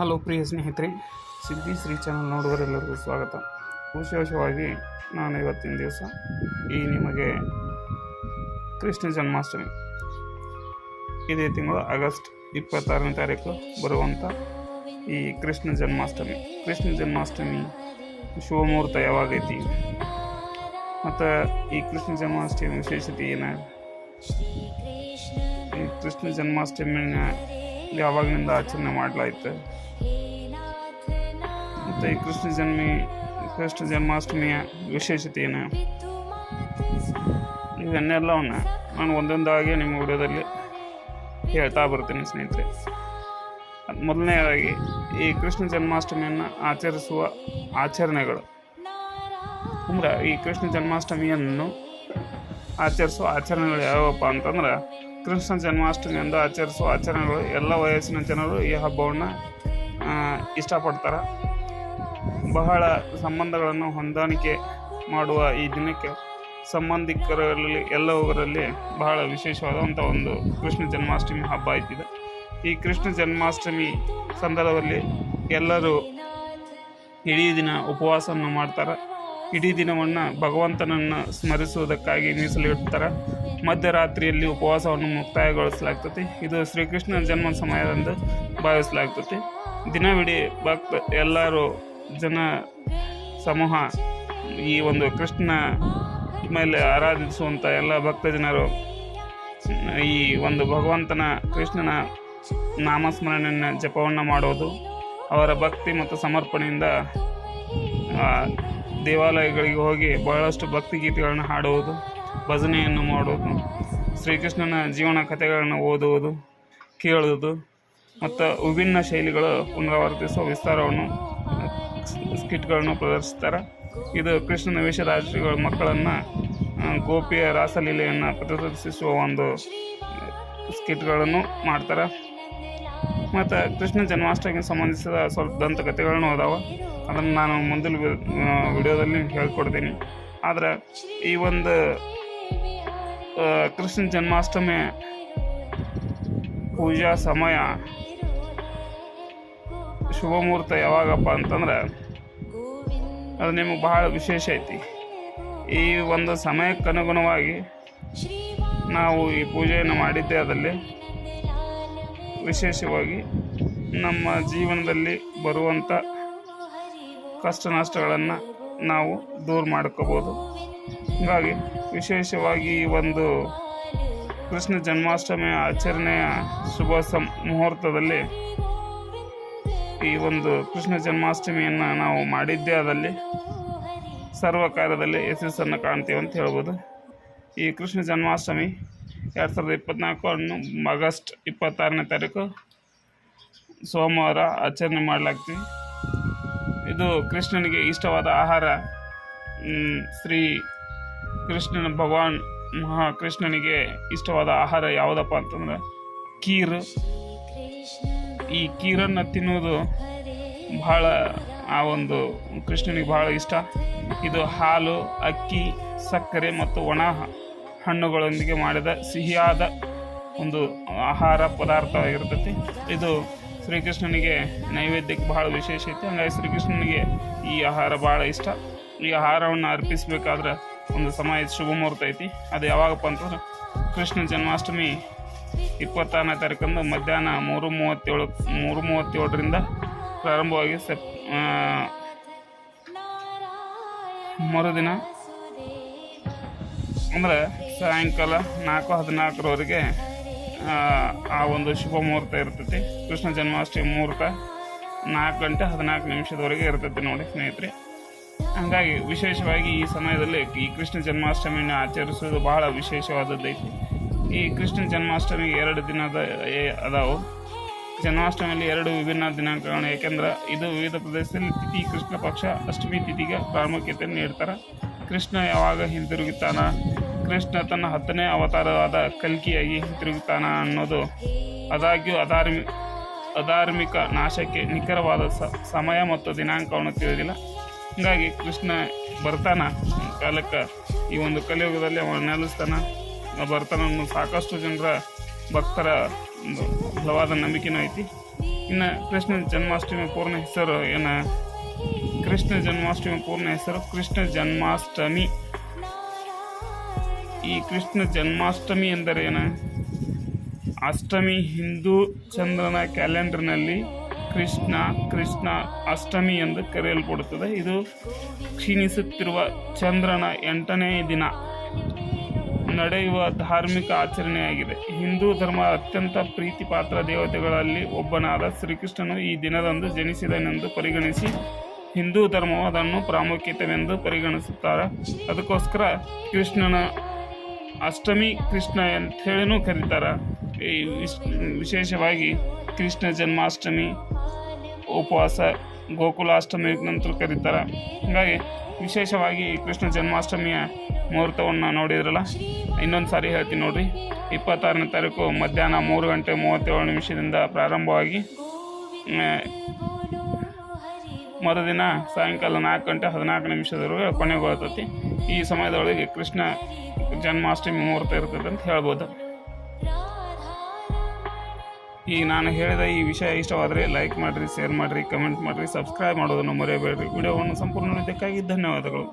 Hello ಪ್ರಿಯ ಸ್ನೇಹಿತರೆ, ಸಿದ್ಧಿ Shri channel ನೋಡುವರೆಲ್ಲರಿಗೂ ಸ್ವಾಗತ. ವಿಶೇಷವಾಗಿ ನಾನು ಇವತ್ತಿನ ದಿವಸ ಈ ನಿಮಗೆ ಕೃಷ್ಣ ಜನ್ಮಾಷ್ಟಮಿ. ಇದೇ ತಿಂಗಳು ಆಗಸ್ಟ್ ಇಪ್ಪತ್ತಾರನೇ ತಾರೀಕು ಬರುವಂಥ ಈ ಕೃಷ್ಣ ಜನ್ಮಾಷ್ಟಮಿ. ಕೃಷ್ಣ ಜನ್ಮಾಷ್ಟಮಿ ಶುಭಮೂರ್ತ ಯಾವಾಗೈತಿ? ಮತ್ತು ಈ ಕೃಷ್ಣ ಜನ್ಮಾಷ್ಟಮಿ ವಿಶೇಷತೆ ಏನು? ಈ ಕೃಷ್ಣ ಜನ್ಮಾಷ್ಟಮಿನ ಯಾವಾಗಿನಿಂದ ಆಚರಣೆ ಮಾಡಲಾಯಿತು. ಮತ್ತು ಈ ಕೃಷ್ಣ ಜನ್ಮಿ, ಕೃಷ್ಣ ಜನ್ಮಾಷ್ಟಮಿಯ ವಿಶೇಷತೆ ಏನು ಇವನ್ನೆಲ್ಲವನ್ನ ನಾನು ಒಂದೊಂದಾಗಿ ನಿಮ್ಮ ವಿಡಿಯೋದಲ್ಲಿ ಹೇಳ್ತಾ ಬರ್ತೀನಿ ಸ್ನೇಹಿತರೆ. ಅದ್ ಮೊದಲನೆಯದಾಗಿ ಈ ಕೃಷ್ಣ ಜನ್ಮಾಷ್ಟಮಿಯನ್ನು ಆಚರಿಸುವ ಆಚರಣೆಗಳು. ಅಂದ್ರೆ ಈ ಕೃಷ್ಣ ಜನ್ಮಾಷ್ಟಮಿಯನ್ನು ಆಚರಿಸುವ ಆಚರಣೆಗಳು ಯಾವಪ್ಪ ಅಂತಂದ್ರೆ ಕೃಷ್ಣ ಜನ್ಮಾಷ್ಟಮಿಯಂದು ಆಚರಿಸುವ ಆಚರಣೆಗಳು ಎಲ್ಲ ವಯಸ್ಸಿನ ಜನರು ಈ ಹಬ್ಬವನ್ನು ಇಷ್ಟಪಡ್ತಾರೆ. ಬಹಳ ಸಂಬಂಧಗಳನ್ನು ಹೊಂದಾಣಿಕೆ ಮಾಡುವ ಈ ದಿನಕ್ಕೆ ಸಂಬಂಧಿಕರಲ್ಲಿ ಎಲ್ಲವರಲ್ಲಿ ಬಹಳ ವಿಶೇಷವಾದಂಥ ಒಂದು ಕೃಷ್ಣ ಜನ್ಮಾಷ್ಟಮಿ ಹಬ್ಬ ಆಯ್ತಿದೆ. ಈ ಕೃಷ್ಣ ಜನ್ಮಾಷ್ಟಮಿ ಸಂದರ್ಭದಲ್ಲಿ ಎಲ್ಲರೂ ಇಡೀ ದಿನ ಉಪವಾಸವನ್ನು ಮಾಡ್ತಾರೆ. ಇಡೀ ದಿನವನ್ನು ಭಗವಂತನನ್ನು ಸ್ಮರಿಸುವುದಕ್ಕಾಗಿ ಮೀಸಲಿಡ್ತಾರೆ ಮಧ್ಯರಾತ್ರಿಯಲ್ಲಿ ಉಪವಾಸವನ್ನು ಮುಕ್ತಾಯಗೊಳಿಸಲಾಗ್ತದೆ. ಇದು ಶ್ರೀಕೃಷ್ಣ ಜನ್ಮ ಸಮಯದಂದು ಭಾವಿಸಲಾಗ್ತದೆ. ದಿನವಿಡೀ ಭಕ್ತ ಎಲ್ಲರೂ ಜನ ಸಮೂಹ ಈ ಒಂದು ಕೃಷ್ಣ ಮೇಲೆ ಆರಾಧಿಸುವಂಥ ಎಲ್ಲ ಭಕ್ತ ಜನರು ಈ ಒಂದು ಭಗವಂತನ ಕೃಷ್ಣನ ನಾಮಸ್ಮರಣೆಯನ್ನು ಜಪವನ್ನು ಮಾಡೋದು ಅವರ ಭಕ್ತಿ ಮತ್ತು ಸಮರ್ಪಣೆಯಿಂದ ದೇವಾಲಯಗಳಿಗೆ ಹೋಗಿ ಬಹಳಷ್ಟು ಭಕ್ತಿಗೀತೆಗಳನ್ನು ಹಾಡುವುದು, ಭಜನೆಯನ್ನು ಮಾಡುವುದು, ಶ್ರೀಕೃಷ್ಣನ ಜೀವನ ಕಥೆಗಳನ್ನು ಓದುವುದು, ಕೇಳುವುದು, ಮತ್ತು ವಿಭಿನ್ನ ಶೈಲಿಗಳು ಪುನರಾವರ್ತಿಸುವ ವಿಸ್ತಾರವನ್ನು, ಸ್ಕಿಟ್ಗಳನ್ನು ಪ್ರದರ್ಶಿಸ್ತಾರೆ. ಇದು ಕೃಷ್ಣನ ವೇಷರಾಶಿಗಳ ಮಕ್ಕಳನ್ನು ಗೋಪಿಯ ರಾಸಲೀಲೆಯನ್ನು ಪ್ರದರ್ಶಿಸುವ ಒಂದು ಸ್ಕಿಟ್ಗಳನ್ನು ಮಾಡ್ತಾರೆ. ಮತ್ತು ಕೃಷ್ಣ ಜನ್ಮಾಷ್ಟಮಿಗೆ ಸಂಬಂಧಿಸಿದ ಸ್ವಲ್ಪ ದಂತಕಥೆಗಳನ್ನು ಅದಾವ. ಅದನ್ನು ನಾನು ಮುಂದಿನ ವಿಡಿಯೋದಲ್ಲಿ ಹೇಳ್ಕೊಡ್ತೀನಿ. ಆದರೆ ಈ ಒಂದು ಕೃಷ್ಣ ಜನ್ಮಾಷ್ಟಮಿ ಪೂಜಾ ಸಮಯ ಶುಭ ಮುಹೂರ್ತ ಯಾವಾಗಪ್ಪ ಅಂತಂದ್ರೆ ಅದು ನಿಮಗೆ ಬಹಳ ವಿಶೇಷ ಐತಿ. ಈ ಒಂದು ಸಮಯಕ್ಕನುಗುಣವಾಗಿ ನಾವು ಈ ಪೂಜೆಯನ್ನು ಮಾಡಿದ್ದೆ ಅದರಲ್ಲಿ ವಿಶೇಷವಾಗಿ ನಮ್ಮ ಜೀವನದಲ್ಲಿ ಬರುವಂಥ ಕಷ್ಟ ನಷ್ಟಗಳನ್ನು ನಾವು ದೂರ ಮಾಡ್ಕೋಬೋದು. ಹೀಗಾಗಿ ವಿಶೇಷವಾಗಿ ಈ ಒಂದು ಕೃಷ್ಣ ಜನ್ಮಾಷ್ಟಮಿಯ ಆಚರಣೆಯ ಶುಭ ಸಂ ಮುಹೂರ್ತದಲ್ಲಿ ಈ ಒಂದು ಕೃಷ್ಣ ಜನ್ಮಾಷ್ಟಮಿಯನ್ನು ನಾವು ಮಾಡಿದ್ದೇ ಆದಲ್ಲಿ ಸರ್ವ ಕಾರ್ಯದಲ್ಲಿ ಯಶಸ್ಸನ್ನು ಕಾಣ್ತೀವಿ ಅಂತ ಹೇಳ್ಬೋದು. ಈ ಕೃಷ್ಣ ಜನ್ಮಾಷ್ಟಮಿ ಎರಡು ಸಾವಿರದ ಇಪ್ಪತ್ತ್ನಾಲ್ಕು ಅನ್ನು ಆಗಸ್ಟ್ ಇಪ್ಪತ್ತಾರನೇ ತಾರೀಕು ಸೋಮವಾರ ಆಚರಣೆ ಮಾಡಲಾಗ್ತೀವಿ. ಇದು ಕೃಷ್ಣನಿಗೆ ಇಷ್ಟವಾದ ಆಹಾರ. ಶ್ರೀ ಕೃಷ್ಣನ ಭಗವಾನ್ ಮಹಾ ಕೃಷ್ಣನಿಗೆ ಇಷ್ಟವಾದ ಆಹಾರ ಯಾವುದಪ್ಪ ಅಂತಂದ್ರೆ ಕೀರ್. ಈ ಕೀರನ್ನು ತಿನ್ನುವುದು ಬಹಳ ಆ ಒಂದು ಕೃಷ್ಣನಿಗೆ ಬಹಳ ಇಷ್ಟ. ಇದು ಹಾಲು, ಅಕ್ಕಿ, ಸಕ್ಕರೆ ಮತ್ತು ಒಣ ಹಣ್ಣುಗಳೊಂದಿಗೆ ಮಾಡಿದ ಸಿಹಿಯಾದ ಒಂದು ಆಹಾರ ಪದಾರ್ಥವಾಗಿರ್ತೈತಿ. ಇದು ಶ್ರೀಕೃಷ್ಣನಿಗೆ ನೈವೇದ್ಯಕ್ಕೆ ಬಹಳ ವಿಶೇಷ ಐತಿ. ಹಂಗಾಗಿ ಶ್ರೀಕೃಷ್ಣನಿಗೆ ಈ ಆಹಾರ ಭಾಳ ಇಷ್ಟ. ಈ ಆಹಾರವನ್ನು ಅರ್ಪಿಸಬೇಕಾದ್ರೆ ಒಂದು ಸಮಯ ಶುಭ ಮುಹೂರ್ತ ಐತಿ. ಅದು ಯಾವಾಗಪ್ಪ ಅಂತಂದ್ರೆ ಕೃಷ್ಣ ಜನ್ಮಾಷ್ಟಮಿ ಇಪ್ಪತ್ತಾರನೇ ತಾರೀಕಂದು ಮಧ್ಯಾಹ್ನ ಮೂರು ಮೂವತ್ತೇಳು, ಮೂರು ಮೂವತ್ತೇಳರಿಂದ ಪ್ರಾರಂಭವಾಗಿ ಸೆಪ್ ಮರುದಿನ ಅಂದರೆ ಸಾಯಂಕಾಲ ನಾಲ್ಕು ಹದಿನಾಲ್ಕರವರೆಗೆ ಆ, ಒಂದು ಶುಭ ಮುಹೂರ್ತ ಇರ್ತೈತಿ. ಕೃಷ್ಣ ಜನ್ಮಾಷ್ಟಮಿ ಮುಹೂರ್ತ ನಾಲ್ಕು ಗಂಟೆ ಹದಿನಾಲ್ಕು ನಿಮಿಷದವರೆಗೆ ಇರ್ತೈತಿ ನೋಡಿ ಸ್ನೇಹಿತರೆ. ಹಾಗಾಗಿ ವಿಶೇಷವಾಗಿ ಈ ಸಮಯದಲ್ಲಿ ಈ ಕೃಷ್ಣ ಜನ್ಮಾಷ್ಟಮಿಯನ್ನು ಆಚರಿಸುವುದು ಬಹಳ ವಿಶೇಷವಾದದ್ದೈತಿ. ಈ ಕೃಷ್ಣ ಜನ್ಮಾಷ್ಟಮಿ ಎರಡು ದಿನದ ಅದಾವು. ಜನ್ಮಾಷ್ಟಮಿಯಲ್ಲಿ ಎರಡು ವಿಭಿನ್ನ ದಿನಾಂಕಗಳು ಏಕೆಂದ್ರೆ ಇದು ವಿವಿಧ ಪ್ರದೇಶದಲ್ಲಿ ತಿಥಿ ಕೃಷ್ಣ ಪಕ್ಷ ಅಷ್ಟಮಿ ತಿಥಿಗೆ ಪ್ರಾಮುಖ್ಯತೆಯನ್ನು ನೀಡ್ತಾರೆ. ಕೃಷ್ಣ ಯಾವಾಗ ಹಿಂತಿರುಗುತ್ತಾನ? ಕೃಷ್ಣ ತನ್ನ ಹತ್ತನೇ ಅವತಾರವಾದ ಕಲ್ಕಿಯಾಗಿ ಹಿಂತಿರುಗುತ್ತಾನ ಅನ್ನೋದು ಆದಾಗ್ಯೂ ಅಧಾರ್ಮಿ, ಅಧಾರ್ಮಿಕ ನಾಶಕ್ಕೆ ನಿಖರವಾದ ಸಮಯ ಮತ್ತು ದಿನಾಂಕವನ್ನು ತಿಳಿದಿಲ್ಲ. ಹೀಗಾಗಿ ಕೃಷ್ಣ ಬರ್ತಾನ. ಕಾಲಕ್ಕೆ ಈ ಒಂದು ಕಲಿಯುಗದಲ್ಲಿ ಅವನು ನೆಲೆಸ್ತಾನ. ಬರ್ತಾನನ್ನು ಬರ್ತಾನ ಸಾಕಷ್ಟು ಜನರ ಭಕ್ತರ ಬಲವಾದ ನಂಬಿಕೆನೂ ಐತಿ. ಇನ್ನು ಕೃಷ್ಣ ಜನ್ಮಾಷ್ಟಮಿ ಪೂರ್ಣ ಹೆಸರು ಏನು? ಕೃಷ್ಣ ಜನ್ಮಾಷ್ಟಮಿ ಪೂರ್ಣ ಹೆಸರು ಕೃಷ್ಣ ಜನ್ಮಾಷ್ಟಮಿ. ಈ ಕೃಷ್ಣ ಜನ್ಮಾಷ್ಟಮಿ ಎಂದರೇನು ಅಷ್ಟಮಿ ಹಿಂದೂ ಚಂದ್ರನ ಕ್ಯಾಲೆಂಡರ್ನಲ್ಲಿ ಕೃಷ್ಣ ಕೃಷ್ಣ ಅಷ್ಟಮಿ ಎಂದು ಕರೆಯಲ್ಪಡುತ್ತದೆ. ಇದು ಕ್ಷೀಣಿಸುತ್ತಿರುವ ಚಂದ್ರನ ಎಂಟನೇ ದಿನ. ನಡೆಯುವ ಧಾರ್ಮಿಕ ಆಚರಣೆಯಾಗಿದೆ. ಹಿಂದೂ ಧರ್ಮ ಅತ್ಯಂತ ಪ್ರೀತಿಪಾತ್ರ ದೇವತೆಗಳಲ್ಲಿ ಒಬ್ಬನಾದ ಶ್ರೀಕೃಷ್ಣನು ಈ ದಿನದಂದು ಜನಿಸಿದನೆಂದು ಪರಿಗಣಿಸಿ ಹಿಂದೂ ಧರ್ಮವು ಅದನ್ನು ಪ್ರಾಮುಖ್ಯತೆವೆಂದು ಪರಿಗಣಿಸುತ್ತಾರೆ. ಅದಕ್ಕೋಸ್ಕರ ಕೃಷ್ಣನ ಅಷ್ಟಮಿ ಕೃಷ್ಣ ಅಂತ ಹೇಳಿನೂ ಕರೀತಾರೆ. ಈ ವಿಶ್- ವಿಶೇಷವಾಗಿ ಕೃಷ್ಣ ಜನ್ಮಾಷ್ಟಮಿ, ಉಪವಾಸ, ಗೋಕುಲಾಷ್ಟಮಿ ನಂತರ ಕರೀತಾರೆ. ಹಾಗಾಗಿ ವಿಶೇಷವಾಗಿ ಕೃಷ್ಣ ಜನ್ಮಾಷ್ಟಮಿಯ ಮುಹೂರ್ತವನ್ನು ನೋಡಿದ್ರಲ್ಲ, ಇನ್ನೊಂದು ಸಾರಿ ಹೇಳ್ತೀನಿ ನೋಡಿರಿ. ಇಪ್ಪತ್ತಾರನೇ ತಾರೀಕು ಮಧ್ಯಾಹ್ನ ಮೂರು ಗಂಟೆ ಮೂವತ್ತೇಳು ನಿಮಿಷದಿಂದ ಪ್ರಾರಂಭವಾಗಿ ಮರುದಿನ ಸಾಯಂಕಾಲ ನಾಲ್ಕು ಗಂಟೆ ಹದಿನಾಲ್ಕು ನಿಮಿಷದವರೆಗೆ ಕೊನೆಗೊಳ್ತೈತಿ ಈ ಸಮಯದೊಳಗೆ ಕೃಷ್ಣ ಜನ್ಮಾಷ್ಟಮಿ ಮುಹೂರ್ತ ಇರ್ತದೆ ಅಂತ ಹೇಳ್ಬೋದು. ಈ ನಾನು ಹೇಳಿದ ಈ ವಿಷಯ ಇಷ್ಟವಾದರೆ ಲೈಕ್ ಮಾಡಿರಿ ಶೇರ್ ಮಾಡಿರಿ ಕಮೆಂಟ್ ಮಾಡಿರಿ ಸಬ್ಸ್ಕ್ರೈಬ್ ಮಾಡೋದನ್ನು ಮರೆಯಬೇಡ್ರಿ. ವಿಡಿಯೋವನ್ನು ಸಂಪೂರ್ಣ ನೋಡಿದ್ದಕ್ಕಾಗಿ ಧನ್ಯವಾದಗಳು.